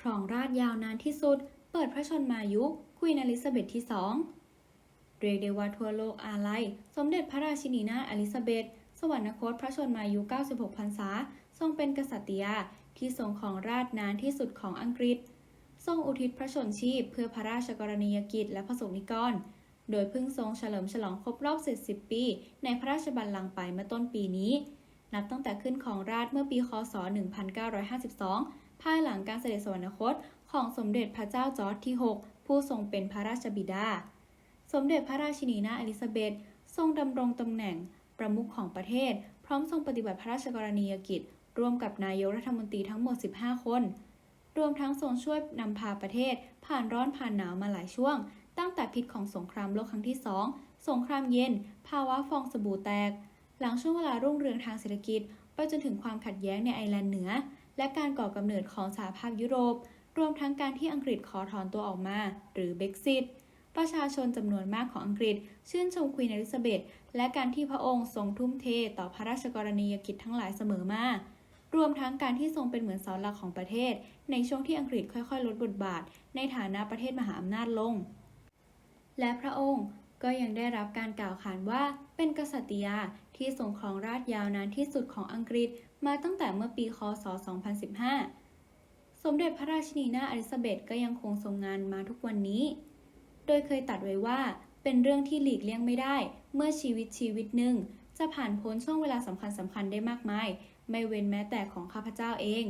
ครองราชยาวนานที่สุด เปิดพระชนมายุควีนอลิซาเบธที่สองเรียกได้ว่าทั่วโลกอาลัย สมเด็จพระราชินีนาถอลิซาเบธสวรรคตพระชนมายุ 96 พรรษา ทรงเป็นกษัตริยาที่ทรงของราชนานที่สุดของอังกฤษ ทรงอุทิศพระชนชีพเพื่อพระราชกรณียกิจและพระสงฆ์นิกร โดยเพิ่งทรงเฉลิมฉลองครบรอบ 70 ปี ในพระราชบัลลังก์ไปเมื่อต้นปีนี้ นับตั้งแต่ขึ้นของราชเมื่อปี คศ 1952 ภายหลังการเสด็จสวรรคตของสมเด็จพระเจ้าจอร์จที่ 6 ผู้ทรงเป็นพระราชบิดา สมเด็จพระราชินีนาอลิซาเบธทรงดำรงตำแหน่งประมุขของประเทศ พร้อมทรงปฏิบัติพระราชกรณียกิจ ร่วมกับนายกรัฐมนตรีทั้งหมด 15 คน รวมทั้งทรงช่วยนำพาประเทศ ผ่านร้อนผ่านหนาวมาหลายช่วง ตั้งแต่พิษของสงครามโลกครั้งที่2สงครามเย็น ภาวะฟองสบู่แตก หลังช่วงเวลารุ่งเรืองทางเศรษฐกิจ ไปจนถึงความขัดแย้งในไอร์แลนด์เหนือ และการก่อกำเนิดของสหภาพยุโรป รวมทั้งการที่อังกฤษขอถอนตัวออกมา หรือเบ x ซิตประชาชนจำนวนมากของอังกฤษ ชื่นชมควีนอลิซาเบธและการที่พระองค์ทรงทุ่มเทต่อพระราชกรณียกิจทั้งหลายเสมอมารวมทั้งการที่ทรงเป็นเหมือนเสาหลักของประเทศ ในช่วงที่อังกฤษค่อยๆ ลดบทบาท ในฐานะประเทศมหาอำนาจลง และพระองค์ ก็ยังได้รับการกล่าวขานว่าเป็นกษัตริยาที่ทรงครองราชยาวนานที่สุดของอังกฤษมาตั้งแต่เมื่อปีคศ 2015 สมเด็จพระราชินีนาถอลิซาเบธก็ยังคงทรงงานมาทุกวันนี้ โดยเคยตัดไว้ว่าเป็นเรื่องที่หลีกเลี่ยงไม่ได้ เมื่อชีวิตชีวิตหนึ่งจะผ่านพ้นช่วงเวลาสำคัญสำคัญได้มากมาย ไม่เว้นแม้แต่ของข้าพเจ้าเอง